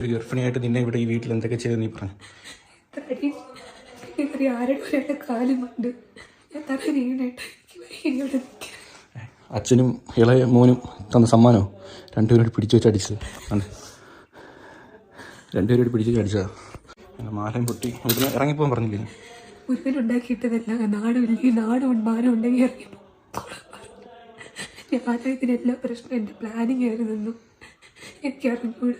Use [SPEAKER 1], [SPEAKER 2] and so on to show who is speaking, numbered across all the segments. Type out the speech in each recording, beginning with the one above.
[SPEAKER 1] ഒരു ഗർഭിണിയായിട്ട് നിന്നെ ഇവിടെ ഈ വീട്ടിൽ എന്തൊക്കെ ചെയ്ത് നീ പറഞ്ഞു? അച്ഛനും ഇളയ മോനും തന്ന സമ്മാനോ? രണ്ടുപേരോട് പിടിച്ചു വെച്ച് അടിച്ചത്. ആണ് രണ്ടുപേരോട് പിടിച്ചു വെച്ച് അടിച്ചതാ. അങ്ങനെ മാലയും പൊട്ടി ഇവിടുന്ന് ഇറങ്ങിപ്പോകാൻ പറഞ്ഞില്ലേ?
[SPEAKER 2] മുരുകനുണ്ടാക്കിയിട്ടതല്ല നാടുമില്ലെങ്കിൽ നാടും മാനം ഉണ്ടെങ്കിൽ ഇറങ്ങിപ്പോ. ഞാൻ ഇതിനെല്ലാം പ്രശ്നം എന്റെ പ്ലാനിങ് ആയിരുന്നു. എനിക്ക് അറിഞ്ഞൂടാ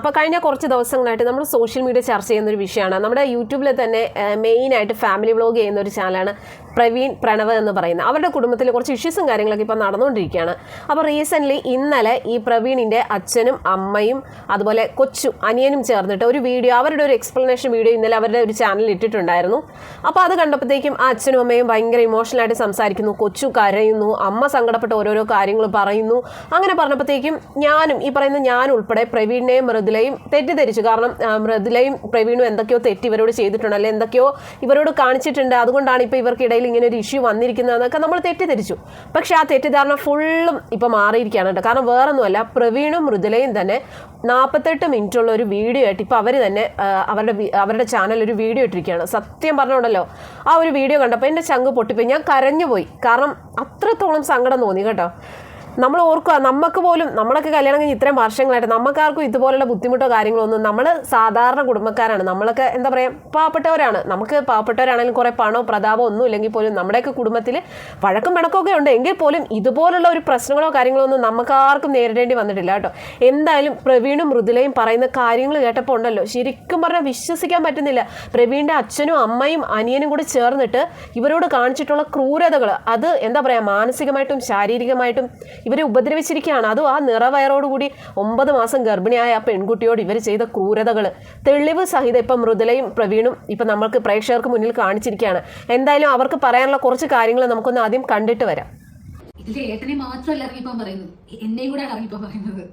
[SPEAKER 3] അപ്പോൾ കഴിഞ്ഞ കുറച്ച് ദിവസങ്ങളായിട്ട് നമ്മൾ സോഷ്യൽ മീഡിയ ചർച്ച ചെയ്യുന്ന ഒരു വിഷയമാണ്. നമ്മുടെ യൂട്യൂബിൽ തന്നെ മെയിനായിട്ട് ഫാമിലി വ്ളോഗ് ചെയ്യുന്ന ഒരു ചാനലാണ് പ്രവീൺ പ്രണവ് എന്ന് പറയുന്നത് അവരുടെ കുടുംബത്തിൽ കുറച്ച് ഇഷ്യൂസും കാര്യങ്ങളൊക്കെ ഇപ്പോൾ നടന്നുകൊണ്ടിരിക്കുകയാണ്. അപ്പോൾ റീസെന്റ്ലി ഇന്നലെ ഈ പ്രവീണിന്റെ അച്ഛനും അമ്മയും അതുപോലെ കൊച്ചു അനിയനും ചേർന്നിട്ട് ഒരു വീഡിയോ അവരുടെ ഒരു എക്സ്പ്ലനേഷൻ വീഡിയോ ഇന്നലെ അവരുടെ ഒരു ചാനലിൽ ഇട്ടിട്ടുണ്ടായിരുന്നു. അപ്പോൾ അത് കണ്ടപ്പോഴത്തേക്കും ആ അച്ഛനും അമ്മയും ഭയങ്കര ഇമോഷണലായിട്ട് സംസാരിക്കുന്നു കൊച്ചു കരയുന്നു അമ്മ സങ്കടപ്പെട്ട് ഓരോരോ കാര്യങ്ങൾ പറയുന്നു. അങ്ങനെ പറഞ്ഞപ്പോഴത്തേക്കും ഞാനും ഈ പറയുന്ന ഞാൻ ഉൾപ്പെടെ പ്രവീണിനെയും മൃദുലയും തെറ്റിദ്ധരിച്ചു. കാരണം മൃദുലയും പ്രവീണും എന്തൊക്കെയോ തെറ്റ് ഇവരോട് ചെയ്തിട്ടുണ്ട് അല്ലെ എന്തൊക്കെയോ ഇവരോട് കാണിച്ചിട്ടുണ്ട്. അതുകൊണ്ടാണ് ഇപ്പോൾ ഇവർക്കിടയിൽ ഇങ്ങനെ ഒരു ഇഷ്യൂ വന്നിരിക്കുന്നതെന്നൊക്കെ നമ്മൾ തെറ്റിദ്ധരിച്ചു. പക്ഷെ ആ തെറ്റിദ്ധാരണ ഫുള്ളും ഇപ്പോൾ മാറിയിരിക്കുകയാണ് കേട്ടോ. കാരണം വേറൊന്നുമല്ല പ്രവീണും മൃദുലയും തന്നെ നാൽപ്പത്തെട്ട് മിനിറ്റുള്ള ഒരു വീഡിയോ ആയിട്ട് ഇപ്പോൾ അവർ തന്നെ അവരുടെ അവരുടെ ചാനൽ ഒരു വീഡിയോ ഇട്ടിരിക്കുകയാണ്. സത്യം പറഞ്ഞുകൊണ്ടല്ലോ ആ ഒരു വീഡിയോ കണ്ടപ്പോൾ എന്റെ ചങ്ക് പൊട്ടിപ്പോയി. ഞാൻ കരഞ്ഞുപോയി. കാരണം അത്രത്തോളം സങ്കടം തോന്നി കേട്ടോ. നമ്മൾ ഓർക്കുക നമുക്ക് പോലും നമ്മളൊക്കെ കല്യാണം കഴിഞ്ഞ് ഇത്രയും വർഷങ്ങളായിട്ട് നമുക്കാർക്കും ഇതുപോലുള്ള ബുദ്ധിമുട്ടോ കാര്യങ്ങളോ ഒന്നും നമ്മൾ സാധാരണ കുടുംബക്കാരാണ്. നമ്മളൊക്കെ എന്താ പറയുക പാവപ്പെട്ടവരാണ്. നമുക്ക് പാവപ്പെട്ടവരാണെങ്കിലും കുറേ പണോ പ്രതാപോ ഒന്നും ഇല്ലെങ്കിൽ പോലും നമ്മുടെയൊക്കെ കുടുംബത്തിൽ വഴക്കും പിണക്കമൊക്കെ ഉണ്ട്. എങ്കിൽ പോലും ഇതുപോലുള്ള ഒരു പ്രശ്നങ്ങളോ കാര്യങ്ങളോ ഒന്നും നമുക്കാർക്കും നേരിടേണ്ടി വന്നിട്ടില്ല കേട്ടോ. എന്തായാലും പ്രവീണും മൃദുലയും പറയുന്ന കാര്യങ്ങൾ കേട്ടപ്പോൾ ഉണ്ടല്ലോ. ശരിക്കും പറഞ്ഞാൽ വിശ്വസിക്കാൻ പറ്റുന്നില്ല. പ്രവീണിന്റെ അച്ഛനും അമ്മയും അനിയനും കൂടി ചേർന്നിട്ട് ഇവരോട് കാണിച്ചിട്ടുള്ള ക്രൂരതകൾ അത് എന്താ പറയുക മാനസികമായിട്ടും ശാരീരികമായിട്ടും ഇവരെ ഉപദ്രവിച്ചിരിക്കുകയാണ്. അതും ആ നിറവയറോടുകൂടി ഒമ്പത് മാസം ഗർഭിണിയായ ആ പെൺകുട്ടിയോട് ഇവർ ചെയ്ത ക്രൂരതകൾ തെളിവ് സഹിതം ഇപ്പം മൃദുലയും പ്രവീണും ഇപ്പം നമ്മൾക്ക് പ്രേക്ഷകർക്ക് മുന്നിൽ കാണിച്ചിരിക്കുകയാണ്. എന്തായാലും അവർക്ക് പറയാനുള്ള കുറച്ച് കാര്യങ്ങൾ നമുക്കൊന്ന് ആദ്യം കണ്ടിട്ട് വരാം.
[SPEAKER 4] ഇതിലെ ഏട്ടനെ മാത്രമല്ല ഇറങ്ങിപ്പോൻ പറയുന്നത്. എന്നെയും കൂടെ ഇറങ്ങിപ്പോ പറയുന്നത്.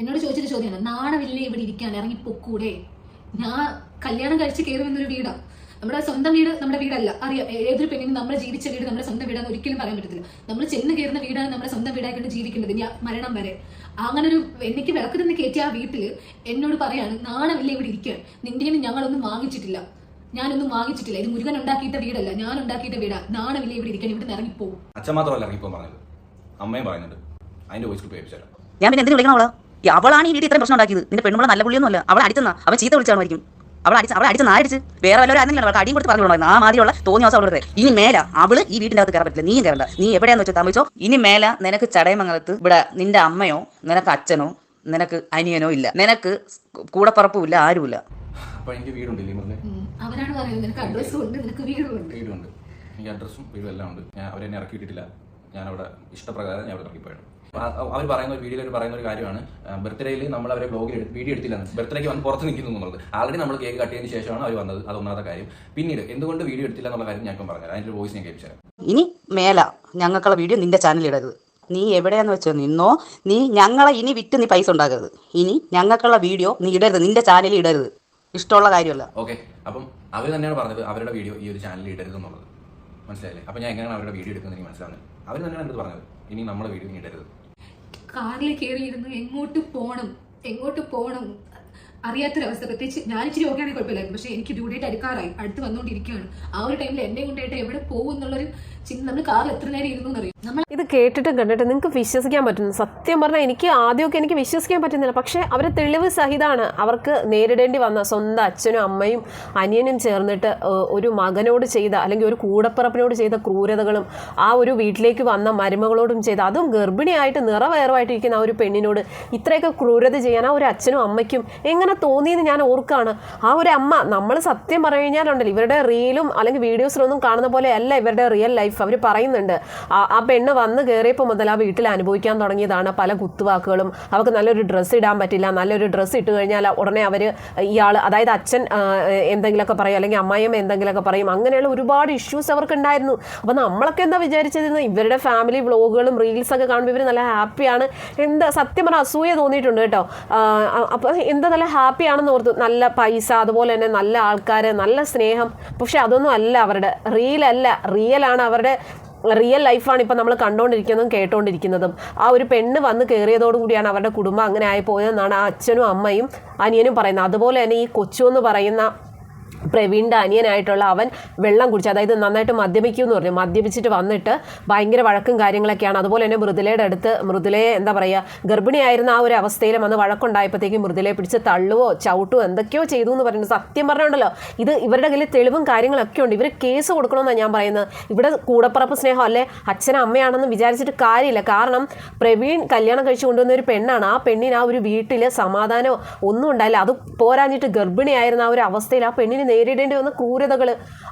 [SPEAKER 4] എന്നോട് ചോദിച്ചൊരു ചോദ്യമാണ് നാണമില്ലേ ഇവിടെ ഇരിക്കാൻ? ഇറങ്ങി പൊക്കൂടെ ഞാൻ കല്യാണം കഴിച്ച് കയറി വന്നൊരു വീടാ. നമ്മുടെ സ്വന്തം വീട് നമ്മുടെ വീടല്ല. അറിയാം. ഏതൊരു പെണ്ണിനും നമ്മൾ ജീവിച്ച വീട് നമ്മുടെ സ്വന്തം വീടാന്ന് ഒരിക്കലും പറയാൻ പറ്റത്തില്ല. നമ്മൾ ചെന്ന് കയറുന്ന വീടാണ് നമ്മുടെ സ്വന്തം വീടായിക്കൊണ്ട് ജീവിക്കുന്നത്. ഇനി മരണം വരെ. അങ്ങനെ ഒരു എനിക്ക് വിളക്ക് നിന്ന് കയറ്റിയ ആ വീട്ടിൽ എന്നോട് പറയാണ് നാണമില്ല ഇവിടെ ഇരിക്കുകയാണ് നിന്റെ ഞങ്ങളൊന്നും വാങ്ങിച്ചിട്ടില്ല. ഞാനൊന്നും വാങ്ങിച്ചിട്ടില്ല. ഇത് മുരുകൻ ഉണ്ടാക്കിയിട്ട വീടല്ല. ഞാൻ ഉണ്ടാക്കിയിട്ട വീടാ. നാണമില്ല ഇവിടെ ഇരിക്കാൻ. ഇവിടെ ഇറങ്ങിപ്പോകും
[SPEAKER 1] അച്ഛൻ മാത്രമല്ല ഇറങ്ങിപ്പോ പറഞ്ഞത്. അമ്മയും പറയുന്നുണ്ട്. അതിന്റെ വോയിസ് ക്ലിപ്പ്
[SPEAKER 5] ഞാൻ പിന്നെ എന്തിനു വിളിക്കണം അവൾ? അവളാണ് ഈ വീട്ടിൽ ഇത്രയും പ്രശ്നം ഉണ്ടാക്കിയത്. നിന്റെ പെണ്ണുമ്പോൾ നല്ല പുള്ളിയൊന്നും അല്ല അവൾ അടിച്ചെന്നാ. അവൻ ചീത്ത വിളിച്ചാണായിരിക്കും അവൾ അടിച്ച് അവൾ അടിച്ച് നാടിച്ച് വേറെ വല്ലവരും അവൾക്ക് അടിയും കൊടുത്ത് പറഞ്ഞു ആ മാതിരിയുള്ള തോന്നിയ ദിവസം അവളുടെ ഇനി മേല അവൾ ഈ വീട്ടിന്റെ അകത്ത് കയറാൻ പറ്റില്ല. നീയും കയറണ്ട. നീ എവിടെയാന്ന് വെച്ചാൽ താമസിച്ചോ ഇനി മേല നിനക്ക് ചടയമംഗലത്ത് ഇവിടെ നിന്റെ അമ്മയോ നിനക്ക് അച്ഛനോ നിനക്ക് അനിയനോ ഇല്ല. നിനക്ക് കൂടപ്പറപ്പും ഇല്ല ആരുമില്ല.
[SPEAKER 1] അപ്പോൾ എനിക്ക് വീടുണ്ടില്ലേ.
[SPEAKER 4] അവരാണ് പറയുന്നത്. നിനക്ക് അഡ്രസ്സും ഉണ്ട് നിനക്ക് വീടുണ്ട്.
[SPEAKER 1] വീടുണ്ട്. എനിക്ക് അഡ്രസ്സും വീടും എല്ലാം ഉണ്ട്. ഞാൻ അവരെന്നെ ഇറക്കി വിട്ടിട്ടില്ല. ഞാൻ അവിടെ ഇഷ്ടപ്രകാരം ഞാൻ അവിടെ ഇറക്കിപ്പോയാണ് അവർ പറയുന്ന ഒരു വീഡിയോയിൽ പറയുന്ന ഒരു കാര്യമാണ്. ബർത്ത്ഡേയിൽ നമ്മൾ അവരെ ബ്ലോഗിൽ വീഡിയോ എടുത്തില്ലെന്ന്. ബർത്ത്ഡേക്ക് വന്ന് പുറത്ത് നിൽക്കുന്നു എന്നുള്ളത്. ആൾറെഡി നമ്മൾ കേക്ക് കട്ട് ചെയ്തതിന് ശേഷമാണ് അവർ വന്നത്. അത് ഒന്നാമത്തെ കാര്യം. പിന്നീട് എന്തുകൊണ്ട് വീഡിയോ എടുത്തില്ല എന്നുള്ള കാര്യം ഞാൻ പറഞ്ഞു അതിന്റെ വോയിസ് ഞാൻ കേൾപ്പിച്ചു
[SPEAKER 5] ഇനി മേല ഞങ്ങൾക്കുള്ള വീഡിയോ നിന്റെ ചാനലിൽ ഇടരുത്. നീ എവിടെയാന്ന് വെച്ചോ നിന്നോ നീ ഞങ്ങളെ ഇനി വിറ്റ് നീ പൈസ ഉണ്ടാക്കരുത്. ഇനി ഞങ്ങൾക്കുള്ള വീഡിയോ നീ ഇടരുത്. നിന്റെ ചാനലിൽ ഇടരുത്. ഇഷ്ടമുള്ള കാര്യമല്ല.
[SPEAKER 1] ഓക്കെ അപ്പം അവർ തന്നെയാണ് പറഞ്ഞത് അവരുടെ വീഡിയോ ഈ ഒരു ചാനലിൽ ഇടരുത് എന്നുള്ളത്. മനസ്സിലായില്ലേ? അപ്പം ഞാൻ എങ്ങനെയാണ് അവരുടെ വീഡിയോ എടുക്കുന്നത് എനിക്ക് മനസ്സിലാവുന്നത്? അവർ തന്നെയാണ് എന്ത് പറഞ്ഞത്? ഇനി നമ്മുടെ വീഡിയോ ഇടരുത്.
[SPEAKER 4] കാറിൽ കയറിയിരുന്നു. എങ്ങോട്ട് പോകണം എങ്ങോട്ട് പോകണം അറിയാത്തൊരവസ്ഥ. പ്രത്യേകിച്ച് ഞാൻ ഇച്ചിരി ഓക്കെ ആണെങ്കിൽ കുഴപ്പമില്ലായിരുന്നു. പക്ഷെ എനിക്ക് ഡ്യൂ ഡേറ്റ് അടുക്കാറായി. അടുത്ത് വന്നുകൊണ്ടിരിക്കുകയാണ്. ആ ഒരു ടൈമിൽ എന്നെ കൊണ്ടായിട്ട് എവിടെ പോകും എന്നുള്ളൊരു നമ്മൾ കാറിൽ എത്ര ഇരുന്നു
[SPEAKER 3] ഇത് കേട്ടിട്ട് കണ്ടിട്ട് നിങ്ങൾക്ക് വിശ്വസിക്കാൻ പറ്റുന്നു. സത്യം പറഞ്ഞാൽ എനിക്ക് ആദ്യമൊക്കെ എനിക്ക് വിശ്വസിക്കാൻ പറ്റുന്നില്ല. പക്ഷേ അവർ തെളിവ് സഹിതമാണ് അവർക്ക് നേരിടേണ്ടി വന്ന സ്വന്തം അച്ഛനും അമ്മയും അനിയനും ചേർന്നിട്ട് ഒരു മകനോട് ചെയ്ത അല്ലെങ്കിൽ ഒരു കൂടപ്പിറപ്പിനോട് ചെയ്ത ക്രൂരതകളും ആ ഒരു വീട്ടിലേക്ക് വന്ന മരുമകളോടും ചെയ്ത അതും ഗർഭിണിയായിട്ട് നിറവയറുമായിട്ടിരിക്കുന്ന ആ ഒരു പെണ്ണിനോട് ഇത്രയൊക്കെ ക്രൂരത ചെയ്യാൻ ആ ഒരു അച്ഛനും അമ്മയ്ക്കും എങ്ങനെ തോന്നിയെന്ന് ഞാൻ ഓർക്കാണ്. ആ ഒരു അമ്മ നമ്മൾ സത്യം പറഞ്ഞു കഴിഞ്ഞാലുണ്ടല്ലോ ഇവരുടെ റീലും അല്ലെങ്കിൽ വീഡിയോസിലൊന്നും കാണുന്ന പോലെ അല്ല ഇവരുടെ റിയൽ ലൈഫ് അവർ പറയുന്നുണ്ട് ആ പെണ്ണ് വന്ന് കയറിയപ്പോൾ മുതൽ ആ വീട്ടിൽ അനുഭവിക്കാൻ തുടങ്ങിയതാണ് പല കുത്തുവാക്കുകളും അവർക്ക് നല്ലൊരു ഡ്രസ്സ് ഇടാൻ പറ്റില്ല നല്ലൊരു ഡ്രസ്സ് ഇട്ട് കഴിഞ്ഞാൽ ഉടനെ അവർ ഇയാൾ അതായത് അച്ഛൻ എന്തെങ്കിലുമൊക്കെ പറയും അല്ലെങ്കിൽ അമ്മായിയമ്മ എന്തെങ്കിലുമൊക്കെ പറയും അങ്ങനെയുള്ള ഒരുപാട് ഇഷ്യൂസ് അവർക്ക് ഉണ്ടായിരുന്നു അപ്പോൾ നമ്മളൊക്കെ എന്താ വിചാരിച്ചത് ഇവരുടെ ഫാമിലി വ്ളോഗുകളും റീൽസൊക്കെ കാണുമ്പോൾ ഇവർ നല്ല ഹാപ്പിയാണ് എന്താ സത്യം പറഞ്ഞാൽ അസൂയ തോന്നിയിട്ടുണ്ട് കേട്ടോ. അപ്പോൾ എന്താ നല്ല ഹാപ്പിയാണെന്ന് ഓർത്തു നല്ല പൈസ അതുപോലെ തന്നെ നല്ല ആൾക്കാർ നല്ല സ്നേഹം പക്ഷെ അതൊന്നും അല്ല അവരുടെ റീലല്ല റിയലാണ് റിയൽ അവരുടെ റിയൽ ലൈഫാണ് ഇപ്പം നമ്മൾ കണ്ടുകൊണ്ടിരിക്കുന്നതും കേട്ടുകൊണ്ടിരിക്കുന്നതും ആ ഒരു പെണ്ണ് വന്ന് കയറിയതോടുകൂടിയാണ് അവരുടെ കുടുംബം അങ്ങനെ ആയി പോയതെന്നാണ് ആ അച്ഛനും അമ്മയും അനിയനും പറയുന്നത്. അതുപോലെ തന്നെ ഈ കൊച്ചു എന്ന് പറയുന്ന പ്രവീണിന്റെ അനിയനായിട്ടുള്ള അവൻ വെള്ളം കുടിച്ചു അതായത് നന്നായിട്ട് മദ്യപിക്കും എന്ന് പറഞ്ഞു. മദ്യപിച്ചിട്ട് വന്നിട്ട് ഭയങ്കര വഴക്കും കാര്യങ്ങളൊക്കെയാണ്. അതുപോലെ തന്നെ മൃദുലയുടെ അടുത്ത് മൃദുലയെ എന്താ പറയുക ഗർഭിണിയായിരുന്ന ആ ഒരു അവസ്ഥയിൽ വന്ന് വഴക്കുണ്ടായപ്പോഴത്തേക്കും മൃദുലയെ പിടിച്ച് തള്ളുവോ ചവിട്ടുവോ എന്തൊക്കെയോ ചെയ്തു എന്ന് പറയുന്നത് സത്യം പറഞ്ഞുണ്ടല്ലോ. ഇത് ഇവരുടെ കയ്യിൽ തെളിവും കാര്യങ്ങളൊക്കെ ഉണ്ട്. ഇവർ കേസ് കൊടുക്കണമെന്നാണ് ഞാൻ പറയുന്നത്. ഇവിടെ കൂടപ്പറപ്പ് സ്നേഹം അല്ലെ? അച്ഛനും അമ്മയാണെന്ന് വിചാരിച്ചിട്ട് കാര്യമില്ല. കാരണം പ്രവീൺ കല്യാണം കഴിച്ചു കൊണ്ടുവന്ന ഒരു പെണ്ണാണ്. ആ പെണ്ണിന് ആ ഒരു വീട്ടിൽ സമാധാനമോ ഒന്നും ഉണ്ടായില്ല. അത് പോരാഞ്ഞിട്ട് ഗർഭിണിയായിരുന്ന ആ ഒരു അവസ്ഥയിൽ ആ പെണ്ണിന് നേരിടേണ്ടി വന്ന ക്രൂരതകൾ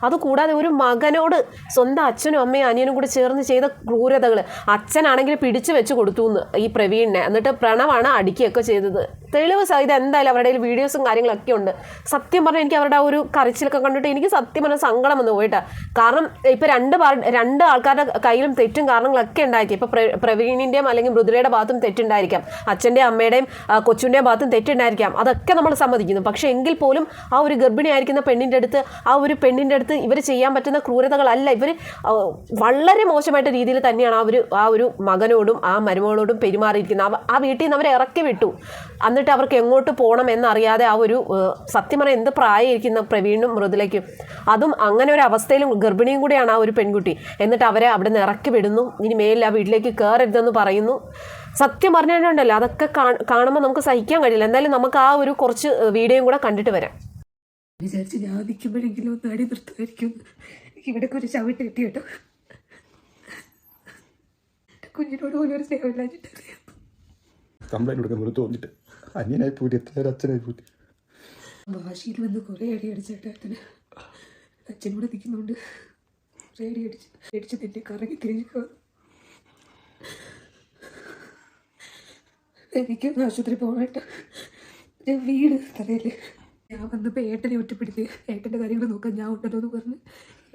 [SPEAKER 3] അതുകൂടാതെ ഒരു മകനോട് സ്വന്തം അച്ഛനും അമ്മയും അനിയനും കൂടി ചേർന്ന് ചെയ്ത ക്രൂരതകൾ അച്ഛനാണെങ്കിൽ പിടിച്ചു വെച്ച് കൊടുത്തു ഈ പ്രവീണിനെ. എന്നിട്ട് പ്രണവാണ് അടിക്കുകയൊക്കെ ചെയ്തത്. തെളിവ് സഹിതം എന്തായാലും അവരുടെ വീഡിയോസും കാര്യങ്ങളൊക്കെ ഉണ്ട്. സത്യം പറഞ്ഞാൽ എനിക്ക് അവരുടെ ആ ഒരു കരച്ചിലൊക്കെ കണ്ടിട്ട് എനിക്ക് സത്യം പറഞ്ഞ സങ്കടം വന്നു പോയിട്ടാ. കാരണം ഇപ്പം രണ്ട് രണ്ട് ആൾക്കാരുടെ കയ്യിലും തെറ്റും കാരണങ്ങളൊക്കെ ഉണ്ടായിരിക്കും. ഇപ്പം പ്ര- പ്രവീണിന്റെയും അല്ലെങ്കിൽ മൃദുലയുടെ ഭാഗത്തും തെറ്റുണ്ടായിരിക്കാം. അച്ഛന്റെയും അമ്മയുടെയും ആ, കൊച്ചുന്റെയും ഭാഗത്തും തെറ്റുണ്ടായിരിക്കാം. അതൊക്കെ നമ്മൾ സമ്മതിക്കുന്നു. പക്ഷേ എങ്കിൽ പോലും ആ ഒരു ഗർഭിണിയായിരിക്കുന്ന പെണ്ണിന്റെ അടുത്ത് ആ ഒരു പെണ്ണിന്റെ അടുത്ത് ഇവർ ചെയ്യാൻ പറ്റുന്ന ക്രൂരതകളല്ല. ഇവർ വളരെ മോശമായിട്ട് രീതിയിൽ തന്നെയാണ് ആ ഒരു ആ ഒരു മകനോടും ആ മരുമകളോടും പെരുമാറിയിരിക്കുന്നത്. ആ വീട്ടിൽ നിന്ന് അവരെ ഇറക്കി വിട്ടു. എന്നിട്ട് അവർക്ക് എങ്ങോട്ട് പോകണം എന്നറിയാതെ ആ ഒരു സത്യം പറയാൻ എന്ത് പ്രായമായിരിക്കുന്ന പ്രവീണും മൃദുലയ്ക്കും. അതും അങ്ങനെ ഒരു അവസ്ഥയിലും ഗർഭിണിയും കൂടിയാണ് ആ ഒരു പെൺകുട്ടി. എന്നിട്ട് അവരെ അവിടെ നിന്ന് ഇറക്കി വിടുന്നു. ഇനി മേലിൽ ആ വീട്ടിലേക്ക് കയറരുതെന്ന് പറയുന്നു. സത്യം പറഞ്ഞിട്ടുണ്ടല്ലോ അതൊക്കെ കാണുമ്പോൾ നമുക്ക് സഹിക്കാൻ കഴിയില്ല. എന്തായാലും നമുക്ക് ആ ഒരു കുറച്ച് വീഡിയോയും കൂടെ കണ്ടിട്ട് വരാം.
[SPEAKER 2] വിചാരിച്ച് ഞാൻ നിൽക്കുമ്പോഴെങ്കിലും ഒന്ന് അടി നിർത്തുമായിരിക്കും. ഇവിടെ ഒരു ചവിട്ട് കിട്ടി കേട്ടോ. കുഞ്ഞിനോട് പോലും ഒരു സ്നേഹമില്ലാഞ്ഞിട്ടറിയാം.
[SPEAKER 6] കംപ്ലൈന്റ് കൊടുക്കാൻ പോലും തോന്നിട്ട്. അനിയനായി പോയിട്ട് എത്ര അച്ഛനായി പൂട്ടി
[SPEAKER 2] ഭാഷയിൽ വന്ന് കുറേ അടി അടിച്ചിട്ട് അച്ഛന്. അച്ഛനൂടെ നിൽക്കുന്നുണ്ട്. കുറേ അടി അടിച്ച് അടിച്ച് നിന്നെ കറങ്ങി തിരിഞ്ഞു എനിക്കൊന്ന് ആശുപത്രി പോകട്ടെ. ഞാൻ വീട് തറയില്ലേ ഞാൻ വന്നപ്പോൾ ഏട്ടനെ ഒറ്റപ്പെടുത്തി. ഏട്ടന്റെ കാര്യങ്ങൾ നോക്കാൻ ഞാൻ ഉണ്ടല്ലോ എന്ന് പറഞ്ഞ്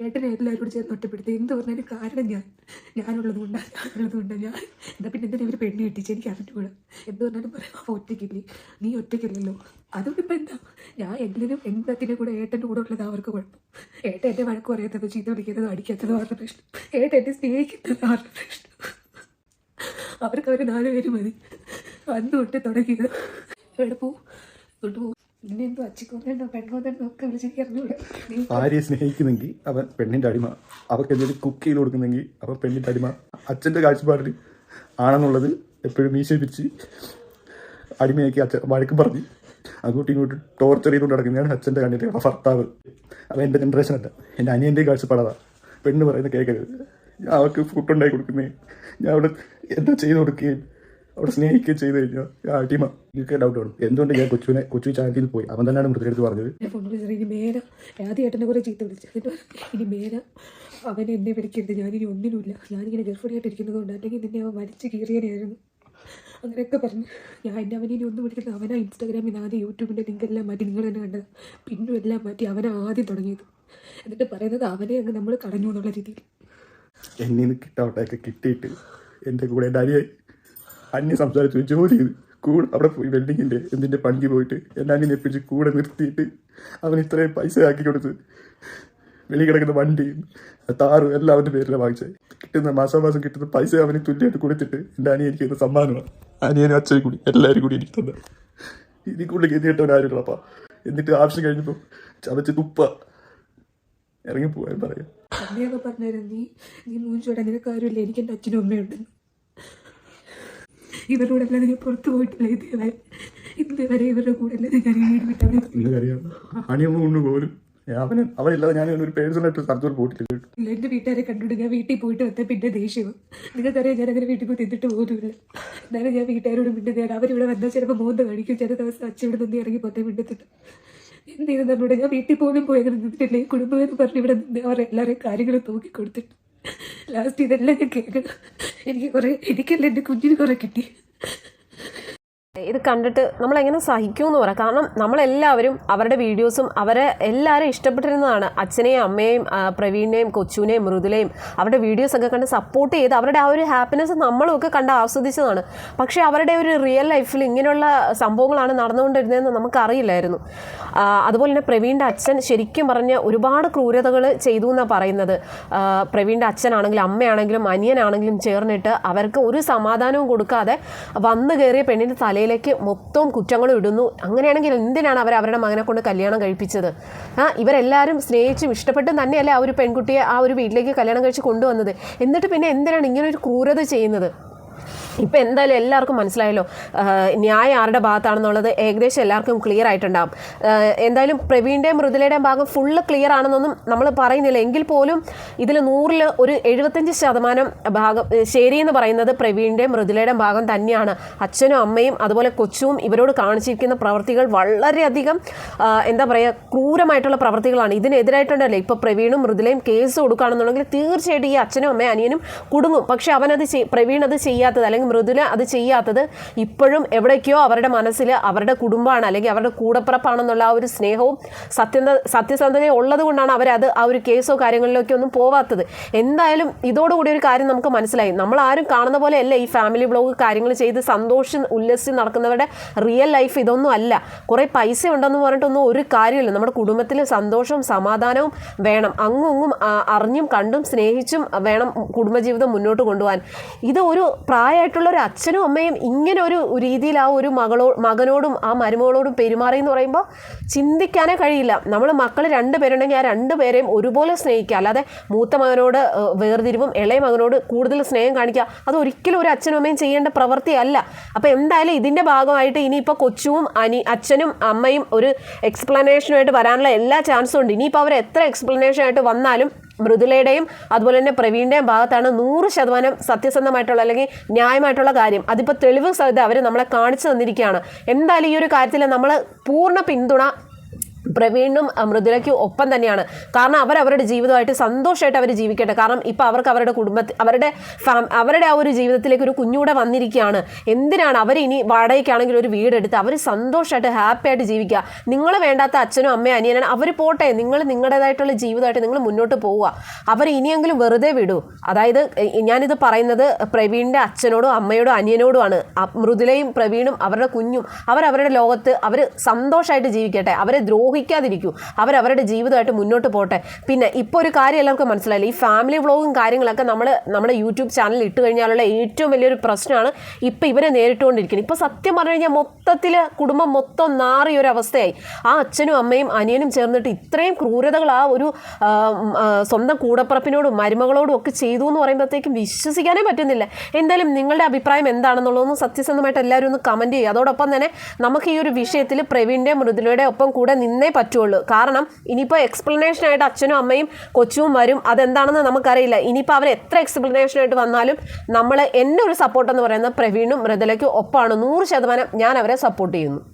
[SPEAKER 2] ഏട്ടനെ എല്ലാവരും ചേർന്ന് ഒറ്റപ്പെടുത്തി. എന്ത് പറഞ്ഞാലും കാരണം ഞാൻ. ഞാനുള്ളത് കൊണ്ടാണ് ഞാനുള്ളത് കൊണ്ടാണ് ഞാൻ. എന്താ പിന്നെ എന്തിനാ ഇവർ പെണ്ണ് കിട്ടിച്ച് എനിക്ക് അറിഞ്ഞുകൂടാ? എന്ത് പറഞ്ഞാലും പറയാം. ഒറ്റയ്ക്കില്ലേ? നീ ഒറ്റയ്ക്കില്ലല്ലോ. അതുകൊണ്ട് ഇപ്പം എന്താ? ഞാൻ എന്തിനും എന്തിനും കൂടെ ഏട്ടന്റെ കൂടെ ഉള്ളത് അവർക്ക് കുഴപ്പം. ഏട്ടൻ എന്റെ വഴക്ക് പറയാത്തതോ ചീത്ത വിളിക്കുന്നതോ അടിക്കാത്തതോ അവരുടെ പ്രശ്നം? ഏട്ടൻ എന്നെ സ്നേഹിക്കുന്നത് അവരുടെ പ്രശ്നം? അവർക്ക് അവർ നാലുപേര് മതി. അന്ന് തൊട്ട് തുടങ്ങിയത്. എവിടെ പോവും? തൊട്ട്
[SPEAKER 6] ഭാര്യയെ സ്നേഹിക്കുന്നെങ്കിൽ അവൻ പെണ്ണിന്റെ അടിമ. അവർക്ക് എന്തെങ്കിലും കുക്ക് ചെയ്ത് കൊടുക്കുന്നെങ്കിൽ അവൻ പെണ്ണിന്റെ അടിമ. അച്ഛന്റെ കാഴ്ചപ്പാടിൽ ആണെന്നുള്ളത് എപ്പോഴും മീശിപ്പിച്ച് അടിമയാക്കി അച്ഛൻ വഴക്കും പറഞ്ഞ് അങ്ങോട്ടും ഇങ്ങോട്ടും ടോർച്ചർ ചെയ്തുകൊണ്ട് നടക്കുന്നതാണ് അച്ഛന്റെ കണ്ണിന്റെ ഭർത്താവ്. അവൻ എന്റെ ജനറേഷൻ അല്ല എന്റെ അനിയന്റെ കാഴ്ചപ്പാടാ പെണ്ണ് പറയുന്നത് കേൾക്കരുത് ഞാൻ അവർക്ക് ഫുഡ് ഉണ്ടാക്കി കൊടുക്കുന്നേ. ഞാൻ അവിടെ എന്താ ചെയ്ത് കൊടുക്കുകയും അവിടെ സ്നേഹിക്കുകയും ചെയ്തു കഴിഞ്ഞാൽ ആ ടീമാ എനിക്ക് ഡൗട്ട് വേണം എന്തുകൊണ്ട് ഞാൻ കൊച്ചുവിനെ കൊച്ചു ചാനലിൽ പോയി? അവൻ തന്നെയാണ് മൃതദേഹത്തിൽ പറഞ്ഞത്.
[SPEAKER 2] ഫോൺ വിളിച്ചത് ഇനി മേല ആദ്യം ഏട്ടനെ കുറേ ചീത്ത വിളിച്ചു. ഇനി മേല അവൻ എന്നെ വിളിക്കരുത്. ഞാനിനി ഒന്നിനുമില്ല. ഞാനിങ്ങനെ ഗർഭിണിയായിട്ടിരിക്കുന്നത് കൊണ്ട് അല്ലെങ്കിൽ നിന്നെ അവൻ വലിച്ചു കീറിയനായിരുന്നു അങ്ങനെയൊക്കെ പറഞ്ഞു ഞാൻ എന്റെ അവനെ ഇനി ഒന്നും വിളിക്കുന്നത് അവനാ ഇൻസ്റ്റാഗ്രാമിൽ നിന്ന് ആദ്യം യൂട്യൂബിന്റെ ലിങ്ക് എല്ലാം മാറ്റി നിങ്ങൾ തന്നെ കണ്ടത്. പിന്നും എല്ലാം മാറ്റി അവനെ ആദ്യം തുടങ്ങിയത്. എന്നിട്ട് പറയുന്നത് അവനെ അങ്ങ് നമ്മൾ കടഞ്ഞു എന്നുള്ള രീതിയിൽ.
[SPEAKER 6] എന്നെ കിട്ടാവട്ടെ? കിട്ടിയിട്ട് എന്റെ കൂടെ എന്റെ അനിയെ സംസാരിച്ചു. ജോലി ചെയ്ത് കൂടെ അവിടെ പോയി വെൽഡിങ്ങിന്റെ എന്തിന്റെ പണിക്ക് പോയിട്ട് അനിയനെ പിടിച്ച് കൂടെ നിർത്തിയിട്ട് അവൻ ഇത്രയും പൈസ ആക്കി കൊടുത്ത് വെളി കിടക്കുന്ന വണ്ടി താറും എല്ലാം അവന്റെ പേരിലാണ് വാങ്ങിച്ചത്. കിട്ടുന്ന മാസം മാസം കിട്ടുന്ന പൈസ അവന് തുല്യമായിട്ട് കൊടുത്തിട്ട് എന്റെ അനിയൻ എനിക്ക് തന്ന സമ്മാനമാണ്. അനിയനും അച്ഛനും കൂടി എല്ലാവരും കൂടി എനിക്ക് തന്നെ. ഇതിൽ കൂടുതൽ ഗതി കിട്ടവനാരുള്ളപ്പാ എന്നിട്ട് ആവശ്യം കഴിഞ്ഞപ്പോൾ ചതച്ച് തുപ്പ. ഇറങ്ങിപ്പോവാൻ പറയാം.
[SPEAKER 2] അമ്മയൊക്കെ പറഞ്ഞായിരുന്നു നീ നീ മൂഞ്ചോടെ നിനക്ക് കാര്യമില്ല. എനിക്ക് എന്റെ അച്ഛനും അമ്മയുണ്ടെന്ന് ഇവരുടെ അല്ലാതെ ഞാൻ പുറത്തു പോയിട്ടില്ല ഇതുവരെ. ഇതുവരെ ഇവരുടെ കൂടെ അല്ലാതെ ഞാൻ വീട്
[SPEAKER 6] അവനില്ലാതെ ഒരു പേഴ്സണായിട്ട് സ്ഥലത്തോട് പോയിട്ടില്ല.
[SPEAKER 2] ഇല്ല എന്റെ വീട്ടുകാരെ ഞാൻ വീട്ടിൽ പോയിട്ട് വന്ന പിന്നെ ദേഷ്യം. നിങ്ങൾക്കറിയാം ഞാൻ അങ്ങനെ വീട്ടിൽ പോയി തിന്നിട്ട് പോകുന്നില്ല എന്നാലും ഞാൻ വീട്ടുകാരോട് മിണ്ടുന്നതാണ് അവരിവിടെ വന്നാൽ ചിലപ്പോൾ മോന്ത് കാണിക്കും ചില ദിവസം അച്ഛവിടെ നിന്ന് ഇറങ്ങി പോത്തേ മിണ്ടത്തില്ല. എന്ത് ചെയ്തെന്നോട് ഞാൻ വീട്ടിൽ പോലും പോയി അങ്ങനെ നിന്നിട്ടില്ലേ. കുടുംബം എന്ന് പറഞ്ഞ് ഇവിടെ നിന്ന് അവർ എല്ലാവരെയും കാര്യങ്ങൾ തൂക്കി കൊടുത്തിട്ട്. ലാസ്റ്റ് ഇതെല്ലാം ഞാൻ കേൾക്കണം എനിക്ക് കുറേ എനിക്കല്ല എന്റെ കുഞ്ഞിന് കുറേ കിട്ടി.
[SPEAKER 3] ഇത് കണ്ടിട്ട് നമ്മളെങ്ങനെ സഹിക്കും എന്ന് പറയാം. കാരണം നമ്മളെല്ലാവരും അവരുടെ വീഡിയോസും അവരെ എല്ലാവരും ഇഷ്ടപ്പെട്ടിരുന്നതാണ്. അച്ഛനെയും അമ്മയെയും പ്രവീണിനെയും കൊച്ചുവിനെയും മൃദുലയും അവരുടെ വീഡിയോസൊക്കെ കണ്ട് സപ്പോർട്ട് ചെയ്ത് അവരുടെ ആ ഒരു ഹാപ്പിനെസ് നമ്മളും ഒക്കെ കണ്ട് ആസ്വദിച്ചതാണ്. പക്ഷേ അവരുടെ ഒരു റിയൽ ലൈഫിൽ ഇങ്ങനെയുള്ള സംഭവങ്ങളാണ് നടന്നുകൊണ്ടിരുന്നതെന്ന് നമുക്കറിയില്ലായിരുന്നു. അതുപോലെ തന്നെ പ്രവീണിന്റെ അച്ഛൻ ശരിക്കും പറഞ്ഞ ഒരുപാട് ക്രൂരതകൾ ചെയ്തു എന്നാണ് പറയുന്നത്. പ്രവീണിന്റെ അച്ഛനാണെങ്കിലും അമ്മയാണെങ്കിലും അനിയനാണെങ്കിലും ചേർന്നിട്ട് അവർക്ക് ഒരു സമാധാനവും കൊടുക്കാതെ വന്നു കയറിയ പെണ്ണിന്റെ തലയിലേക്ക് മൊത്തം കുറ്റങ്ങളും ഇടുന്നു. അങ്ങനെയാണെങ്കിൽ എന്തിനാണ് അവർ അവരുടെ മകനെ കൊണ്ട് കല്യാണം കഴിപ്പിച്ചത്? ആ ഇവരെല്ലാവരും സ്നേഹിച്ചും ഇഷ്ടപ്പെട്ടും തന്നെയല്ലേ ആ ഒരു പെൺകുട്ടിയെ ആ ഒരു വീട്ടിലേക്ക് കല്യാണം കഴിച്ച് കൊണ്ടുവന്നത്. എന്നിട്ട് പിന്നെ എന്തിനാണ് ഇങ്ങനെ ഒരു ക്രൂരത ചെയ്യുന്നത്? ഇപ്പം എന്തായാലും എല്ലാവർക്കും മനസ്സിലായല്ലോ ന്യായം ആരുടെ ഭാഗത്താണെന്നുള്ളത് ഏകദേശം എല്ലാവർക്കും ക്ലിയർ ആയിട്ടുണ്ടാകും എന്തായാലും പ്രവീണിന്റെയും മൃദുലയുടെയും ഭാഗം ഫുള്ള് ക്ലിയർ ആണെന്നൊന്നും നമ്മൾ പറയുന്നില്ല. എങ്കിൽ പോലും ഇതിൽ നൂറിൽ ഒരു എഴുപത്തഞ്ച് ശതമാനം ഭാഗം ശരി എന്ന് പറയുന്നത് പ്രവീണിന്റെയും മൃദുലയുടെയും ഭാഗം തന്നെയാണ്. അച്ഛനും അമ്മയും അതുപോലെ കൊച്ചും ഇവരോട് കാണിച്ചിരിക്കുന്ന പ്രവൃത്തികൾ വളരെയധികം എന്താ പറയുക ക്രൂരമായിട്ടുള്ള പ്രവർത്തികളാണ്. ഇതിനെതിരായിട്ടുണ്ടല്ലോ? ഇപ്പോൾ പ്രവീണും മൃദുലയും കേസ് കൊടുക്കുകയാണെന്നുണ്ടെങ്കിൽ തീർച്ചയായിട്ടും ഈ അച്ഛനും അമ്മയും അനിയനും കുടുങ്ങും. പക്ഷേ അവനത് പ്രവീൺ അത് ചെയ്യാത്തത് അല്ലെങ്കിൽ മൃദുല അത് ചെയ്യാത്തത് ഇപ്പോഴും എവിടേക്കോ അവരുടെ മനസ്സിൽ അവരുടെ കുടുംബമാണ് അല്ലെങ്കിൽ അവരുടെ കൂടപ്പിറപ്പാണെന്നുള്ള ആ ഒരു സ്നേഹവും സത്യത സത്യസന്ധതയും ഉള്ളത് കൊണ്ടാണ് അവരത് ആ ഒരു കേസോ കാര്യങ്ങളിലേക്കോ ഒന്നും പോവാത്തത്. എന്തായാലും ഇതോടുകൂടി ഒരു കാര്യം നമുക്ക് മനസ്സിലായി. നമ്മൾ ആരും കാണുന്ന പോലെ അല്ല ഈ ഫാമിലി ബ്ലോഗ് കാര്യങ്ങൾ ചെയ്ത് സന്തോഷം ഉല്ലസിച്ച് നടക്കുന്നവരുടെ റിയൽ ലൈഫ് ഇതൊന്നും അല്ല. കുറേ പൈസ ഉണ്ടെന്ന് പറഞ്ഞിട്ടൊന്നും ഒരു കാര്യമില്ല. നമ്മുടെ കുടുംബത്തിൽ സന്തോഷവും സമാധാനവും വേണം. അങ്ങും ഇങ്ങും അറിഞ്ഞും കണ്ടും സ്നേഹിച്ചും വേണം കുടുംബജീവിതം മുന്നോട്ട് കൊണ്ടുപോകാൻ. ഇത് ഒരു പ്രായമായിട്ടുള്ള ഒരു അച്ഛനും അമ്മയും ഇങ്ങനെ ഒരു രീതിയിൽ ആ ഒരു മകളോ മകനോടും ആ മരുമകളോടും പെരുമാറി എന്ന് പറയുമ്പോൾ ചിന്തിക്കാനേ കഴിയില്ല. നമ്മൾ മക്കൾ രണ്ട് പേരുണ്ടെങ്കിൽ ആ രണ്ട് പേരെയും ഒരുപോലെ സ്നേഹിക്കുക. അല്ലാതെ മൂത്ത മകനോട് വേർതിരിവും ഇളയ മകനോട് കൂടുതൽ സ്നേഹം കാണിക്കുക. അത് ഒരിക്കലും ഒരു അച്ഛനും അമ്മയും ചെയ്യേണ്ട പ്രവൃത്തിയല്ല. അപ്പോൾ എന്തായാലും ഇതിന്റെ ഭാഗമായിട്ട് ഇനിയിപ്പോൾ കൊച്ചുവും അനി അച്ഛനും അമ്മയും ഒരു എക്സ്പ്ലനേഷനുമായിട്ട് വരാനുള്ള എല്ലാ ചാൻസും ഉണ്ട്. ഇനിയിപ്പോൾ അവർ എത്ര എക്സ്പ്ലനേഷനായിട്ട് വന്നാലും മൃദുലയുടെയും അതുപോലെ തന്നെ പ്രവീണിന്റെയും ഭാഗത്താണ് നൂറ് ശതമാനം സത്യസന്ധമായിട്ടുള്ള അല്ലെങ്കിൽ ന്യായമായിട്ടുള്ള കാര്യം. അതിപ്പോൾ തെളിവ് സഹിതം അവർ നമ്മളെ കാണിച്ചു തന്നിരിക്കുകയാണ്. എന്തായാലും ഈ ഒരു കാര്യത്തിൽ നമ്മൾ പൂർണ പിന്തുണ പ്രവീണിനും അഹ് മൃദുലയ്ക്കും ഒപ്പം തന്നെയാണ്. കാരണം അവർ അവരുടെ ജീവിതമായിട്ട് സന്തോഷമായിട്ട് അവർ ജീവിക്കട്ടെ. കാരണം ഇപ്പോൾ അവർക്ക് അവരുടെ കുടുംബത്തിൽ അവരുടെ ഫാം അവരുടെ ആ ഒരു ജീവിതത്തിലേക്ക് ഒരു കുഞ്ഞൂടെ വന്നിരിക്കുകയാണ്. എന്തിനാണ് അവർ ഇനി വാടകയ്ക്കാണെങ്കിൽ ഒരു വീടെടുത്ത് അവർ സന്തോഷമായിട്ട് ഹാപ്പി ആയിട്ട് ജീവിക്കുക? നിങ്ങൾ വേണ്ടാത്ത അച്ഛനും അമ്മയും അനിയനാണ് അവർ പോട്ടെ. നിങ്ങൾ നിങ്ങളുടേതായിട്ടുള്ള ജീവിതമായിട്ട് നിങ്ങൾ മുന്നോട്ട് പോവുക. അവർ ഇനിയെങ്കിലും വെറുതെ വിടൂ. അതായത് ഞാനിത് പറയുന്നത് പ്രവീണിന്റെ അച്ഛനോടും അമ്മയോടും അനിയനോടുമാണ്. മൃദുലയും പ്രവീണും അവരുടെ കുഞ്ഞും അവരവരുടെ ലോകത്ത് അവർ സന്തോഷമായിട്ട് ജീവിക്കട്ടെ. അവരെ ദ്രോഹിക്കാതിരിക്കൂ അവരവരുടെ ജീവിതമായിട്ട് മുന്നോട്ട് പോട്ടെ. പിന്നെ ഇപ്പോൾ ഒരു കാര്യം നമുക്ക് മനസ്സിലായില്ല? ഈ ഫാമിലി വ്ളോഗും കാര്യങ്ങളൊക്കെ നമ്മൾ നമ്മുടെ യൂട്യൂബ് ചാനലിൽ ഇട്ട് കഴിഞ്ഞാലുള്ള ഏറ്റവും വലിയൊരു പ്രശ്നമാണ് ഇപ്പോൾ ഇവരെ നേരിട്ടുകൊണ്ടിരിക്കുന്നത്. ഇപ്പോൾ സത്യം പറഞ്ഞു കഴിഞ്ഞാൽ മൊത്തത്തിൽ കുടുംബം മൊത്തം നാറിയ ഒരു അവസ്ഥയായി. ആ അച്ഛനും അമ്മയും അനിയനും ചേർന്നിട്ട് ഇത്രയും ക്രൂരതകൾ ആ ഒരു സ്വന്തം കൂടപ്പറപ്പിനോടും മരുമകളോടും ഒക്കെ ചെയ്തു എന്ന് പറയുമ്പോഴത്തേക്കും വിശ്വസിക്കാനേ പറ്റുന്നില്ല. എന്തായാലും നിങ്ങളുടെ അഭിപ്രായം എന്താണെന്നുള്ളതൊന്നും സത്യസന്ധമായിട്ട് എല്ലാവരും ഒന്ന് കമന്റ് ചെയ്യുക. അതോടൊപ്പം തന്നെ നമുക്ക് ഈ ഒരു വിഷയത്തിൽ പ്രവീണിന്റെ മൃദുലയുടെ ഒപ്പം കൂടെ നിന്നേ പറ്റുള്ളൂ. കാരണം ഇനിയിപ്പോൾ എക്സ്പ്ലനേഷനായിട്ട് അച്ഛനും അമ്മയും കൊച്ചും വരും. അതെന്താണെന്ന് നമുക്കറിയില്ല. ഇനിയിപ്പോൾ അവർ എത്ര എക്സ്പ്ലനേഷനായിട്ട് വന്നാലും നമ്മൾ എന്റെ ഒരു സപ്പോർട്ട് എന്ന് പറയുന്നത് പ്രവീണും മൃദുലയ്ക്കും ഒപ്പമാണ് നൂറ് ശതമാനം ഞാൻ അവരെ സപ്പോർട്ട് ചെയ്യുന്നു.